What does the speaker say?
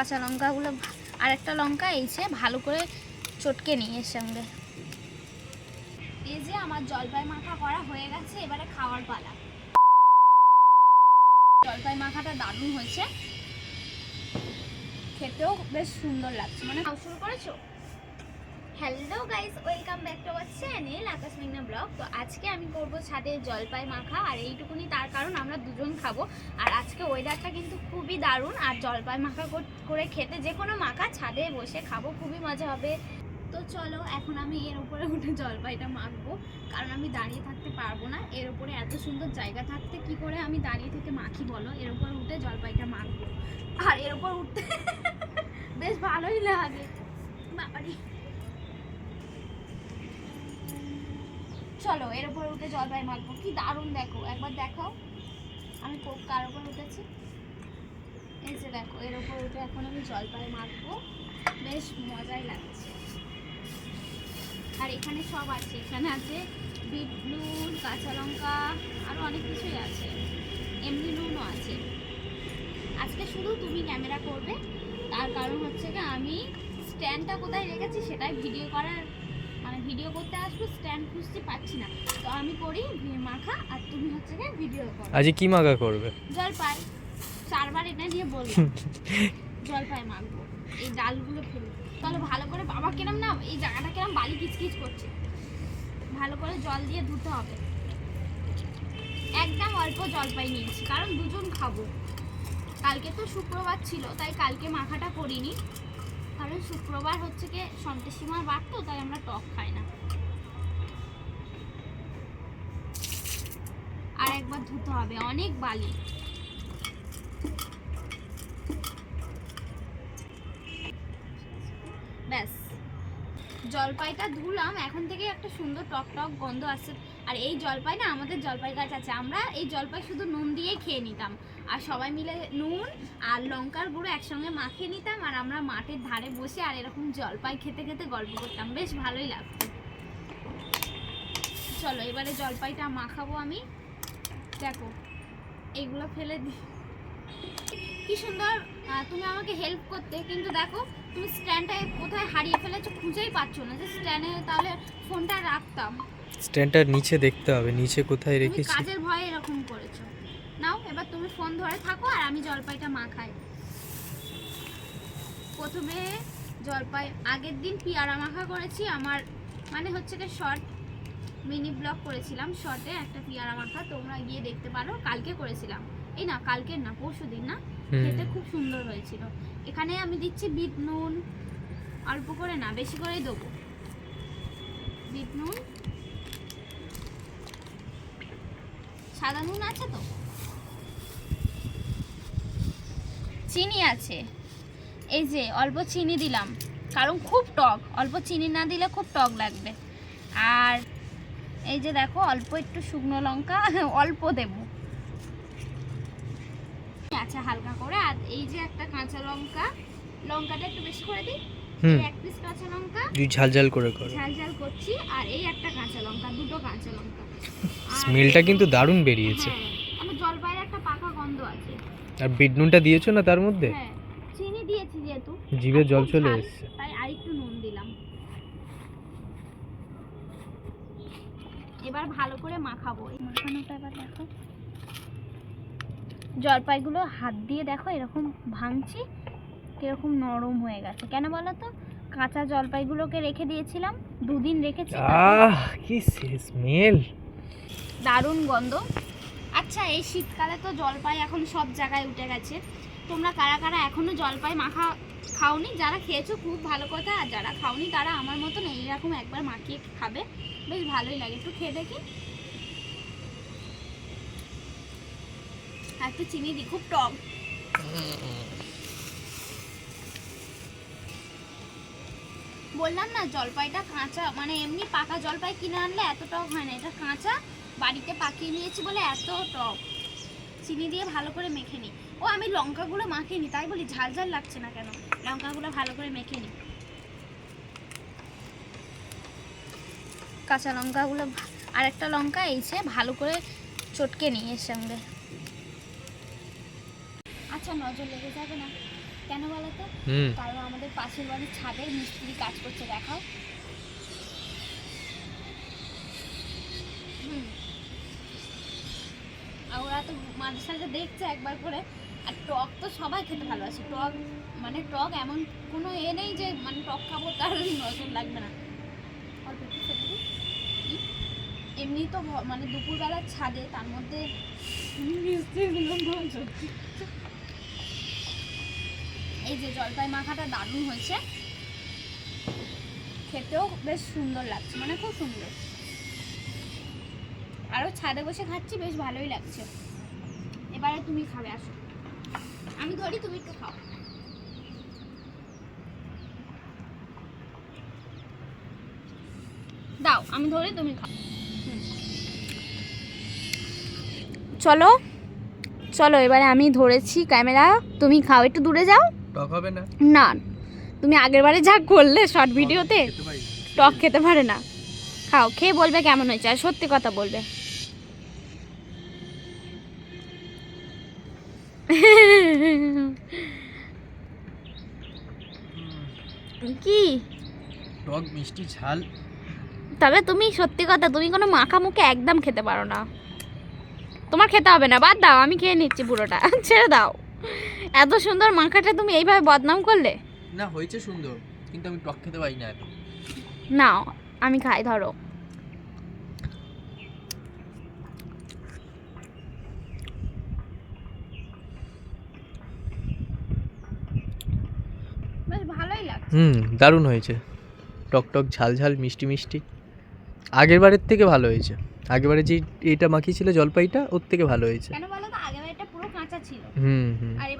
কাঁচা লঙ্কাগুলো আর একটা লঙ্কা এইছে ভালো করে চটকে নিই এর সঙ্গে। এই যে আমার জলপাই মাখা করা হয়ে গেছে, এবারে খাওয়ার পালা। জলপাই মাখাটা দারুণ হয়েছে। খেতেও বেশ সুন্দর লাগছে। মানে শুরু করেছ? Hello guys welcome back to our channel Akash মেঘনা ব্লগ তো আজকে আমি করব ছাদে জলপাই মাখা, আর এইটুকুনি তার কারণ আমরা দুজন খাব। আর আজকে ওয়েদারটা কিন্তু খুবই দারুণ, আর জলপাই মাখা কর- খেতে যে কোনো মাখা ছাদে বসে খাব, খুবই মজা হবে। তো চলো, এখন আমি এর উপরে উঠে জলপাইটা মাখবো, কারণ আমি দাঁড়িয়ে থাকতে পারব না। এর উপরে এত সুন্দর জায়গা থাকতে কি করে আমি দাঁড়িয়ে থেকে মাখি বলো? এর উপর উঠে জলপাইটা মাখবো। আর এর উপর উঠতে বেশ ভালোই লাগে। বাবারি। চলো, এর উপর উঠে জলপাই মাখবো। কি দারুণ দেখো, একবার দেখাও। আমি কার উপর উঠেছি? এই যে দেখো, এর উপর উঠে এখন আমি জলপাই মাখবো। বেশ মজাই লাগছে। আর এখানে সব আছে, এখানে আছে বিট নুন, কাঁচা লঙ্কা আরও অনেক কিছুই আছে। এমনি নুনও আছে। আজকে শুধু তুমি ক্যামেরা করবে, তার কারণ হচ্ছে কি, আমি স্ট্যান্ডটা কোথায় রেখেছি সেটাই ভিডিও করার ভিডিও করতে আসব স্ট্যান্ড খুঁজতে পাচ্ছি না। তো আমি করি মাখা আর তুমি হচ্ছে কি ভিডিও করো। আজকে কি মাখা করবে? জলপাই। চারবার এটা নিয়ে বললাম। জলপাই মাখবো। এই ডালগুলো ফেলে তাহলে ভালো করে বাবা কিরম না এই জায়গাটা কিরম বালি কিচকিচ করছে। ভালো করে জল দিয়ে ধুতে হবে। একদম অল্প জলপাই নিয়েছি কারণ দুজন খাব। কালকে তো শুক্রবার ছিল তাই কালকে মাখাটা করিনি। কারণ শুক্রবার হচ্ছে কি সন্তোষীমার বার তো, তাই আমরা টক খাই না। আর একবার ধুতে হবে, অনেক বালি। ব্যাস। জলপাইটা ধুলাম, এখন থেকে একটা সুন্দর টক টক গন্ধ আসছে। আর এই জলপাই না, আমাদের জলপাই গাছ আছে, আমরা এই জলপাই শুধু নুন দিয়েই খেয়ে নিতাম। আর সবাই মিলে নুন আর লঙ্কার গুঁড়ো একসঙ্গে মাখিয়ে নিতাম আর আমরা মাঠের ধারে বসে আর এরকম জলপাই খেতে খেতে গল্প করতাম। বেশ ভালোই লাগতো। চলো এবারে জলপাইটা মাখাবো আমি। দেখো এগুলো ফেলে দি। কি সুন্দর তুমি আমাকে হেল্প করতে কিন্তু দেখো তুমি স্ট্যান্ডটা কোথায় হারিয়ে ফেলেছো খুঁজেই পাচ্ছ না। যে স্ট্যান্ডে তাহলে ফোনটা রাখতাম। স্ট্যান্ডটার নিচে দেখতে হবে নিচে কোথায় রেখেছি? কাজের ভয়ে এরকম করেছ। নাও এবার তুমি ফোন ধরে থাকো আর আমি জলপাইটা মাখাই। প্রথমে জলপাই আগের দিন পিয়ারা মাখা করেছি আমার মানে হচ্ছে কি শর্ট মিনি ব্লগ করেছিলাম শর্টে একটা পিয়ারা মাখা তোমরা গিয়ে দেখতে পারো কালকে করেছিলাম। এই না কালকে না পরশু দিন না খেতে খুব সুন্দর হয়েছিল। এখানে আমি দিচ্ছি বিট নুন অল্প করে না বেশি করেই দেবো। বিট নুন সাদা নুন আছে তো? চিনি আছে। এই যে অল্প চিনি দিলাম। কারণ খুব টক অল্প চিনি না দিলে খুব টক লাগবে। আর এই যে দেখো অল্প একটু শুকনো লঙ্কা অল্প দেবো। আচ্ছা হালকা করে। আর এই যে একটা কাঁচা লঙ্কা লঙ্কাটা একটু বেশি করে দিই। এক পিস কাঁচা লঙ্কা। তুই ঝাল ঝাল করে কর। ঝাল ঝাল করছি। আর এই একটা কাঁচা লঙ্কা দুটো কাঁচা লঙ্কা। স্মেলটা কিন্তু দারুণ বেরিয়েছে হ্যাঁ আমার জলপাইয়ের একটা পাকা গন্ধ আছে আর বিট নুনটা দিয়েছ না তার মধ্যে? হ্যাঁ চিনি দিয়েছি যেহেতু। জিভে জল চলে এসছে। তাই আরেকটু নুন দিলাম। এবার ভালো করে মাখাবো। এই মাখানোটা এবার দেখো। জলপাইগুলো হাত দিয়ে দেখো এরকম ভাঙছি কীরকম নরম হয়ে গেছে। কেন বলো তো কাঁচা জলপাইগুলোকে রেখে দিয়েছিলাম দুদিন রেখেছি আহ কি স্মেল দারুণ গন্ধ। আচ্ছা এই শীতকালে তো জলপাই এখন সব জায়গায় উঠে গেছে। তোমরা কারা কারা এখনও জলপাই মাখা খাওনি? যারা খেয়েছো, খুব ভালো কথা। আর যারা খাওনি, তারা আমার মতন এইরকম একবার মাখিয়ে খাবে। বেশ ভালোই লাগে। একটু খেয়ে দেখি। আর একটু চিনি দিই, খুব টক। বললাম না, জলপাইটা কাঁচা। মানে এমনি পাকা জলপাই কিনে আনলে এত টক হয় না। এটা কাঁচা বাড়িতে পাকিয়ে নিয়েছি বলে এত টক। চিনি দিয়ে ভালো করে মেখে নিই ও আমি লঙ্কাগুলো মাখিয়ে নিই তাই বলি ঝাল ঝাল লাগছে না কেন? লঙ্কাগুলো ভালো করে মেখে নিই কাঁচা লঙ্কাগুলো আর একটা লঙ্কা এইছে ভালো করে চটকে নিই এর সঙ্গে। আচ্ছা নজর লেগে যাবে না। কেন বলো তো? কারণ আমাদের পাশের বাড়ির ছাদের মিস্ত্রি কাজ করছে দেখাও। তো মাঝে সাঝে দেখছে একবার করে। আর টক তো সবাই খেতে ভালোবাসে। টক মানে টক এমন কোনো এ নেই যে মানে টক খাব তার নজর লাগবে না। এমনি তো মানে দুপুরবেলার ছাদে, তার মধ্যে। এই যে জলপাই মাখাটা দারুণ হয়েছে। খেতেও বেশ সুন্দর লাগছে মানে খুব সুন্দর। আরও ছাদে বসে খাচ্ছি, বেশ ভালোই লাগছে। এবারে তুমি খাবে আসো। আমি ধরি তুমি একটু খাও। দাও আমি ধরি তুমি খাও। চলো চলো এবারে আমি ধরেছি ক্যামেরা। তুমি খাও একটু দূরে যাও। টক হবে না? না তুমি আগের বারে যা করলে শর্ট ভিডিওতে টক খেতে পারে না। খাও খেয়ে বলবে কেমন হয়েছে আর সত্যি কথা বলবে। কি? টক মিষ্টি ঝাল। তবে তুমি সত্যি কথা তুমি কোনো মাখা মুখে একদম খেতে পারো না। তোমার খেতে হবে না বাদ দাও আমি খেয়ে নিচ্ছি পুরোটা ছেড়ে দাও। এত সুন্দর মাখাটা তুমি এইভাবে বদনাম করলে? না হয়েছে সুন্দর কিন্তু আমি টক খেতে পারি না নাও আমি খাই ধরো। হুম দারুণ হয়েছে। টকটক টক ঝাল ঝাল মিষ্টি মিষ্টি। আগের বারের থেকে ভালো হয়েছে। আগেরবারে যে এটা মাখিয়েছিল জলপাইটা ওর থেকে ভালো হয়েছে। কেন বলো তো? আগের পুরো কাঁচা ছিল। হুম হুম। আর